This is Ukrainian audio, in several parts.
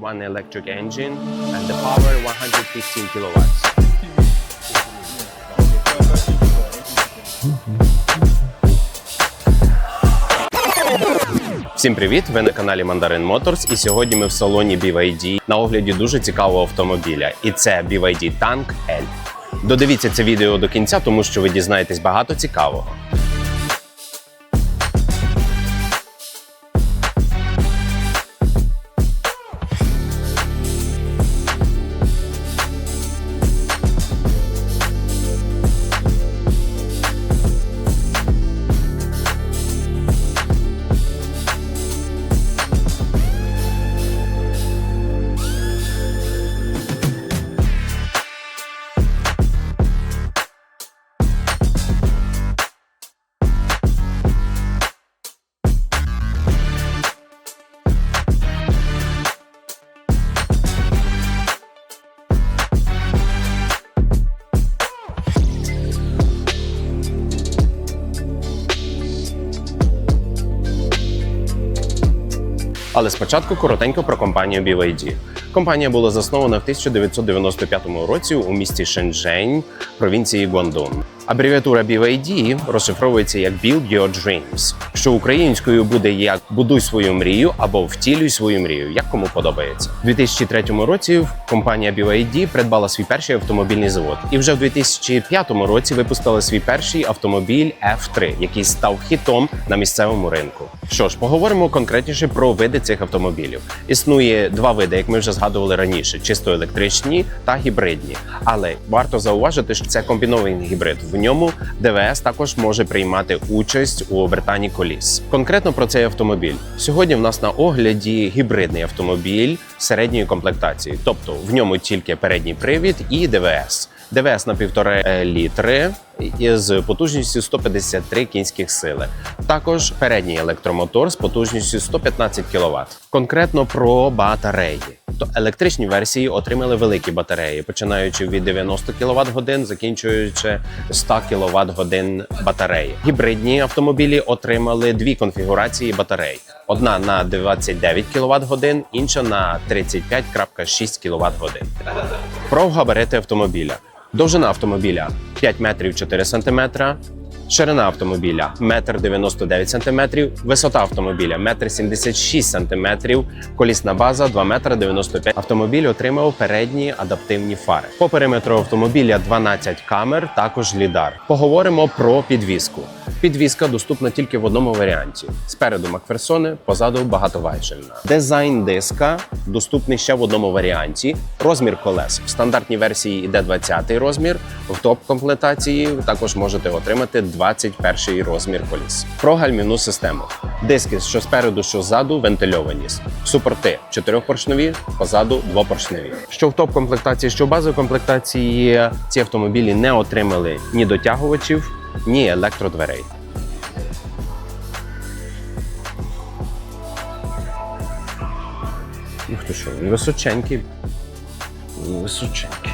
one electric engine and the power 115 kilowatts. Всім привіт! Ви на каналі Mandarin Motors і сьогодні ми в салоні BYD на огляді дуже цікавого автомобіля. І це BYD Tank L. Додивіться це відео до кінця, тому що ви дізнаєтесь багато цікавого. Але спочатку коротенько про компанію BYD. Компанія була заснована в 1995 році у місті Шенчжень, провінції Гуандун. Абревіатура BYD розшифровується як Build Your Dreams, що українською буде як Будуй свою мрію або Втілюй свою мрію, як кому подобається. У 2003 році компанія BYD придбала свій перший автомобільний завод, і вже в 2005 році випустила свій перший автомобіль F3, який став хітом на місцевому ринку. Що ж, поговоримо конкретніше про види цих автомобілів. Існує два види, як ми вже згадували раніше: чисто електричні та гібридні. Але варто зауважити, що це комбінований гібрид. В ньому ДВС також може приймати участь у обертанні коліс. Конкретно про цей автомобіль сьогодні в нас на огляді гібридний автомобіль середньої комплектації, тобто в ньому тільки передній привід і ДВС. ДВС на півтора літри із потужністю 153 кінських сили. Також передній електромотор з потужністю 115 кВт. Конкретно про батареї. То електричні версії отримали великі батареї, починаючи від 90 кВт годин, закінчуючи 100 кВт годин батареї. Гібридні автомобілі отримали дві конфігурації батарей: одна на 29 кВт годин, інша на 35,6 кВт годин. Про габарити автомобіля. Довжина автомобіля 5 метрів 4 сантиметра. Ширина автомобіля 1,99 см, висота автомобіля 1,76 см, колісна база 2 метри 95 Автомобіль отримав передні адаптивні фари. По периметру автомобіля 12 камер, також лідар. Поговоримо про підвіску. Підвізка доступна тільки в одному варіанті: спереду Макферсони, позаду багатовайшельна. Дизайн диска доступний ще в одному варіанті. Розмір колес в стандартній версії іде 20 розмір. В топ-комплектації також можете отримати 21 розмір коліс. Про гальмівну систему. Диски, що спереду, що ззаду, вентильовані. Супорти чотирьохпоршневі, позаду двопоршневі. Що в топ-комплектації, що в базовій комплектації ці автомобілі не отримали ні дотягувачів, ні електродверей. Ну хто що, він височенький. Височенький.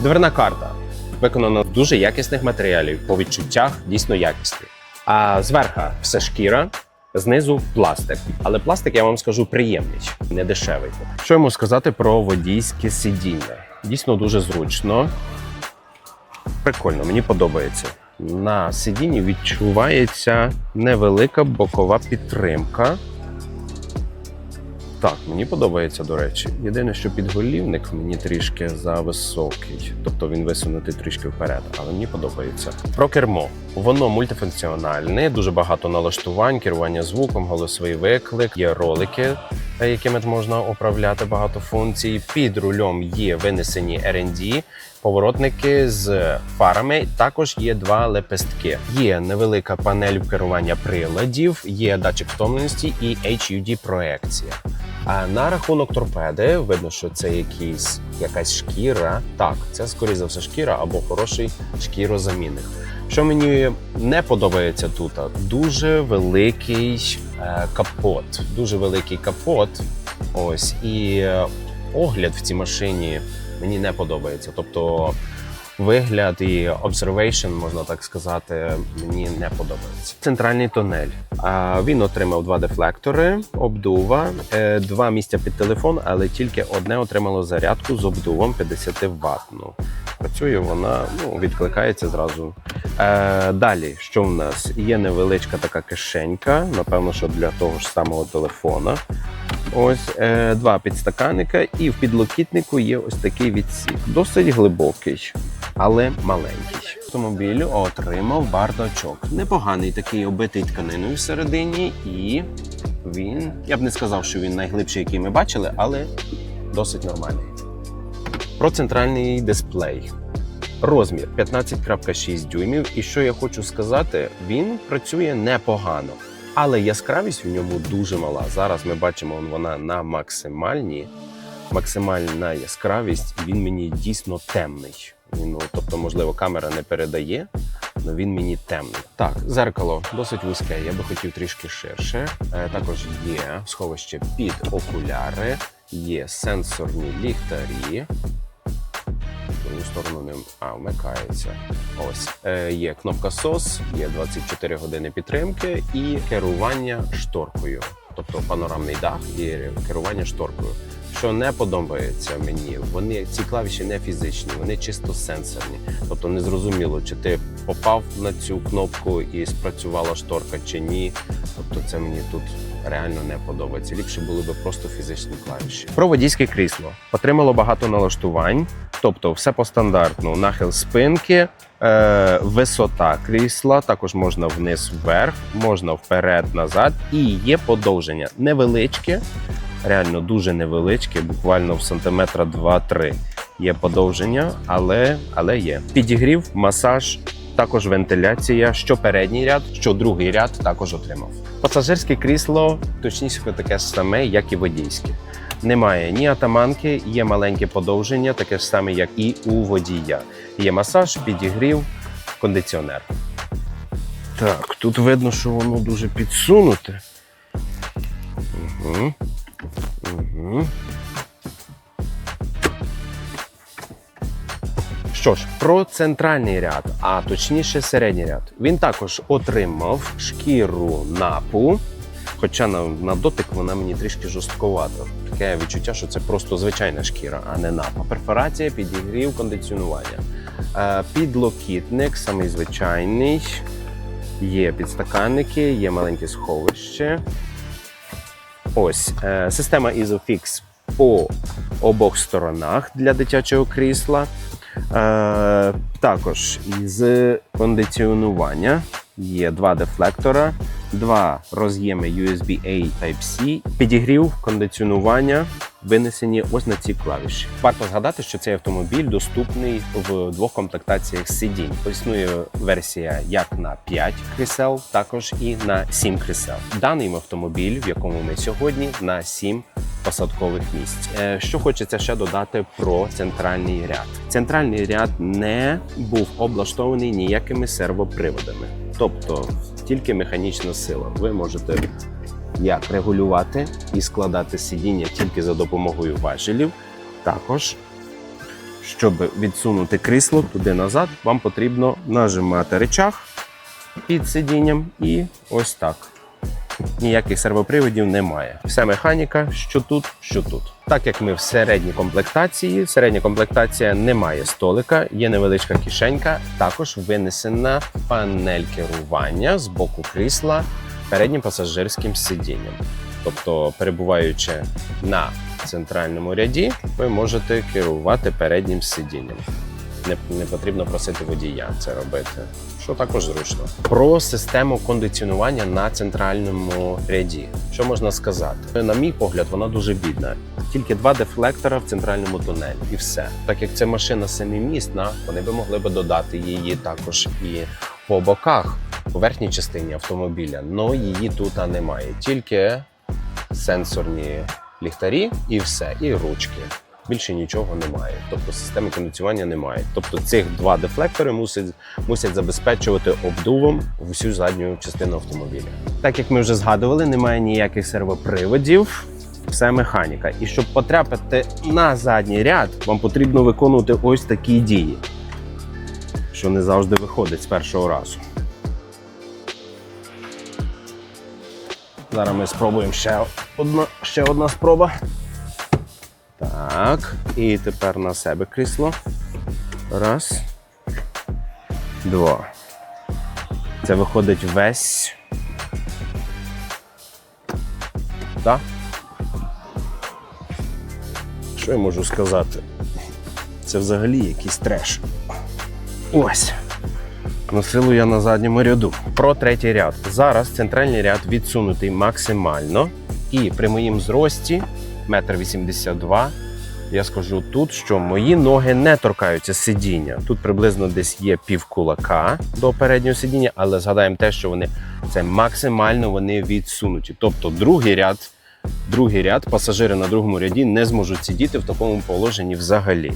Дверна карта виконана з дуже якісних матеріалів, по відчуттях дійсно якісні. А зверху все шкіра, знизу пластик. Але пластик, я вам скажу, приємний, не дешевий. Що йому сказати про водійське сидіння? Дійсно дуже зручно. Прикольно, мені подобається. На сидінні відчувається невелика бокова підтримка. Так, мені подобається, до речі. Єдине, що підголівник мені трішки зависокий, тобто він висунутий трішки вперед, але мені подобається. Про кермо. Воно мультифункціональне, дуже багато налаштувань, керування звуком, голосовий виклик, є ролики, якими можна управляти багато функцій. Під рулем є винесені R&D, поворотники з фарами. Також є два лепестки. Є невелика панель керування приладів, є датчик втомленості і HUD проекція. А на рахунок торпеди видно, що це якийсь якась шкіра. Так, це скоріше за все шкіра або хороший шкірозамінник. Що мені не подобається тут, дуже великий е, капот. Дуже великий капот. Ось і е, огляд в цій машині мені не подобається. Тобто вигляд і observation, можна так сказати, мені не подобається. Центральний тунель. А, Він отримав два дефлектори, обдува, е, два місця під телефон, але тільки одне отримало зарядку з обдувом 50 ваттну. Працює вона, ну, відкликається зразу. Е, далі, що в нас? Є невеличка така кишенька, напевно, що для того ж самого телефона. Ось е, два підстаканника, і в підлокітнику є ось такий відсік. Досить глибокий, але маленький. Автомобіль отримав бардачок. Непоганий такий оббитий тканиною всередині, і він, я б не сказав, що він найглибший, який ми бачили, але досить нормальний. Про центральний дисплей. Розмір 15.6 дюймів. І що я хочу сказати, він працює непогано. Але яскравість в ньому дуже мала. Зараз ми бачимо, вона на максимальній. Максимальна яскравість, і він мені дійсно темний. Ну, тобто, можливо, камера не передає, але він мені темний. Так, зеркало досить вузьке, я би хотів трішки ширше. Е, також є сховище під окуляри, є сенсорні ліхтарі. В сторону ним а, вмикається. Ось е, є кнопка SOS, є 24 години підтримки і керування шторкою, тобто панорамний дах і керування шторкою. Що не подобається мені, вони ці клавіші не фізичні, вони чисто сенсорні. Тобто не зрозуміло, чи ти попав на цю кнопку і спрацювала шторка чи ні. Тобто це мені тут реально не подобається. Ліпше були б просто фізичні клавіші. Про водійське крісло отримало багато налаштувань, тобто все по стандартну, нахил спинки. Е, висота крісла, також можна вниз вверх, можна вперед, назад, і є подовження невеличке, реально дуже невеличке, буквально в сантиметра 2-3. Є подовження, але, але є. Підігрів, масаж, також вентиляція, що передній ряд, що другий ряд також отримав. Пасажирське крісло точніше таке саме, як і водійське. Немає ні атаманки, є маленьке подовження, таке ж саме, як і у водія. Є масаж, підігрів, кондиціонер. Так, тут видно, що воно дуже підсунуте. Угу. Угу. Що ж, про центральний ряд, а точніше середній ряд. Він також отримав шкіру напу. Хоча на, на дотик вона мені трішки жорстковата. Таке відчуття, що це просто звичайна шкіра, а не напа. Перфорація, підігрів, кондиціонування. Е, підлокітник, самий звичайний. Є підстаканники, є маленьке сховище. Ось е, система Isofix по обох сторонах для дитячого крісла. Е, також із кондиціонування є два дефлектора, два роз'єми USB-A Type-C, підігрів, кондиціонування винесені ось на ці клавіші. Варто згадати, що цей автомобіль доступний в двох комплектаціях сидінь. Існує версія як на 5 крісел, також і на 7 крісел. Даний автомобіль, в якому ми сьогодні, на 7 посадкових місць. Е, Що хочеться ще додати про центральний ряд. Центральний ряд не був облаштований ніякими сервоприводами, тобто тільки механічна сила. Ви можете як регулювати і складати сидіння тільки за допомогою важелів. Також, щоб відсунути крісло туди назад, вам потрібно нажимати речах під сидінням і ось так. Ніяких сервоприводів немає. Вся механіка, що тут, що тут. Так як ми в середній комплектації, середня комплектація не має столика, є невеличка кишенька, також винесена панель керування з боку крісла переднім пасажирським сидінням. Тобто, перебуваючи на центральному ряді, ви можете керувати переднім сидінням. Не, не потрібно просити водія це робити, що також зручно. Про систему кондиціонування на центральному ряді. Що можна сказати? На мій погляд, вона дуже бідна. Тільки два дефлектора в центральному тунелі, і все. Так як це машина семимісна, вони би могли би додати її також і по боках, по верхній частині автомобіля. але її тут немає. Тільки сенсорні ліхтарі і все, і ручки. Більше нічого немає. Тобто системи кондиціювання немає. Тобто цих два дефлектори мусять, мусять забезпечувати обдувом всю задню частину автомобіля. Так як ми вже згадували, немає ніяких сервоприводів. Все механіка. І щоб потрапити на задній ряд, вам потрібно виконувати ось такі дії. що не завжди виходить з першого разу. Зараз ми спробуємо ще одна, ще одна спроба. Так, і тепер на себе крісло. Раз. Два. Це виходить весь. Так? Що я можу сказати? Це взагалі якийсь треш. Ось. Носилу я на задньому ряду. Про третій ряд. Зараз центральний ряд відсунутий максимально. І при моїм зрості, метр вісімдесят я скажу тут, що мої ноги не торкаються сидіння. Тут приблизно десь є пів кулака до переднього сидіння, але згадаємо те, що вони це максимально вони відсунуті. Тобто другий ряд, другий ряд, пасажири на другому ряді не зможуть сидіти в такому положенні взагалі.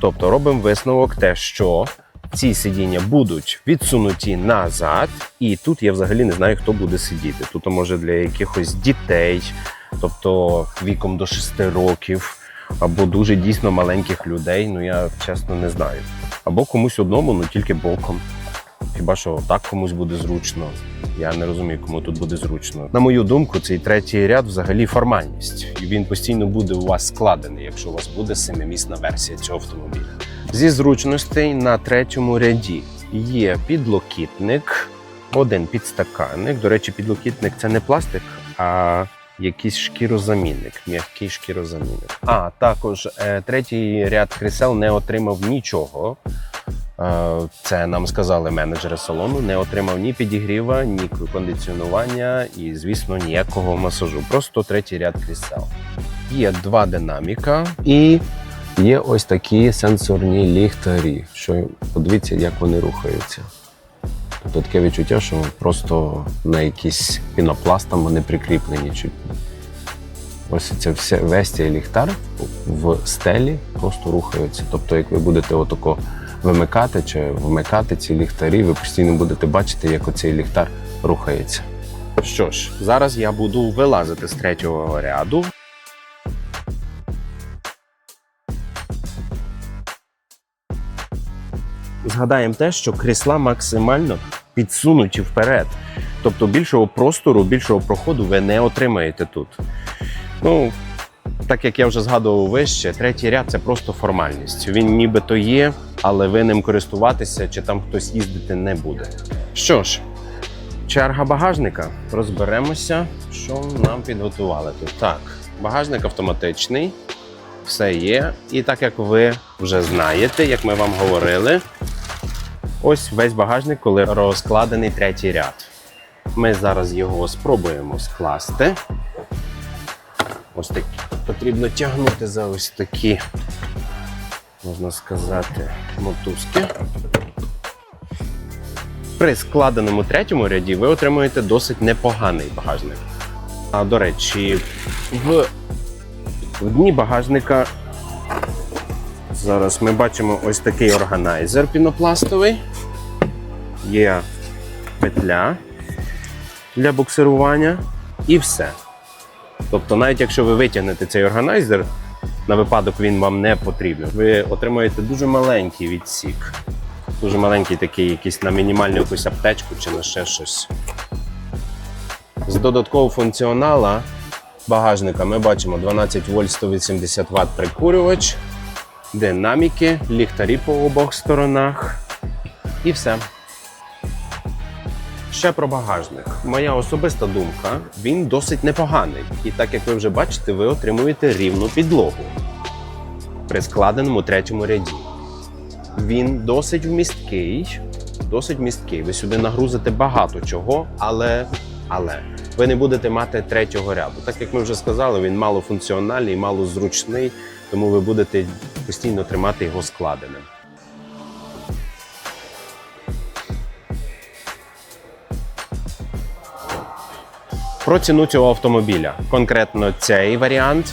Тобто робимо висновок, те, що ці сидіння будуть відсунуті назад, і тут я взагалі не знаю, хто буде сидіти. Тут може для якихось дітей, тобто віком до 6 років, або дуже дійсно маленьких людей. Ну я чесно не знаю. Або комусь одному, ну тільки боком. Хіба що так комусь буде зручно. Я не розумію, кому тут буде зручно. На мою думку, цей третій ряд взагалі формальність. І він постійно буде у вас складений, якщо у вас буде семимісна версія цього автомобіля. Зі зручностей на третьому ряді є підлокітник, один підстаканник. До речі, підлокітник це не пластик, а якийсь шкірозамінник, м'який шкірозамінник. А також е, третій ряд крісел не отримав нічого. Е, Це нам сказали менеджери салону. Не отримав ні підігріва, ні кондиціонування і, звісно, ніякого масажу. Просто третій ряд крісел. Є два динаміка і є ось такі сенсорні ліхтарі. Що подивіться, як вони рухаються. Тобто таке відчуття, що просто на якісь пінопластам вони прикріплені. Ось це все, весь цей ліхтар в стелі просто рухається. Тобто, як ви будете отако вимикати чи вмикати ці ліхтарі, ви постійно будете бачити, як оцей ліхтар рухається. Що ж, зараз я буду вилазити з третього ряду. Згадаємо те, що крісла максимально підсунуті вперед. Тобто більшого простору, більшого проходу ви не отримаєте тут. Ну, так як я вже згадував вище, третій ряд це просто формальність. Він нібито є, але ви ним користуватися чи там хтось їздити не буде. Що ж, черга багажника. Розберемося, що нам підготували тут. Так, багажник автоматичний, все є. І так як ви вже знаєте, як ми вам говорили, ось весь багажник, коли розкладений третій ряд. Ми зараз його спробуємо скласти. Ось такі. Потрібно тягнути за ось такі, можна сказати, мотузки. При складеному третьому ряді ви отримуєте досить непоганий багажник. А до речі, в дні багажника зараз ми бачимо ось такий органайзер пінопластовий. Є петля для буксирування і все. Тобто, навіть якщо ви витягнете цей органайзер, на випадок він вам не потрібен, ви отримаєте дуже маленький відсік. Дуже маленький такий, якийсь на мінімальну якусь аптечку чи на ще щось. З додаткового функціонала багажника ми бачимо 12 вольт 180 Вт прикурювач, динаміки, ліхтарі по обох сторонах і все. Ще про багажник. Моя особиста думка, він досить непоганий. І так як ви вже бачите, ви отримуєте рівну підлогу при складеному третьому ряді. Він досить вмісткий, досить вмісткий. Ви сюди нагрузите багато чого, але, але ви не будете мати третього ряду. Так як ми вже сказали, він малофункціональний, малозручний, тому ви будете постійно тримати його складеним. Про ціну цього автомобіля. Конкретно цей варіант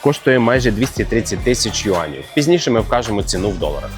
коштує майже 230 тисяч юанів. Пізніше ми вкажемо ціну в доларах.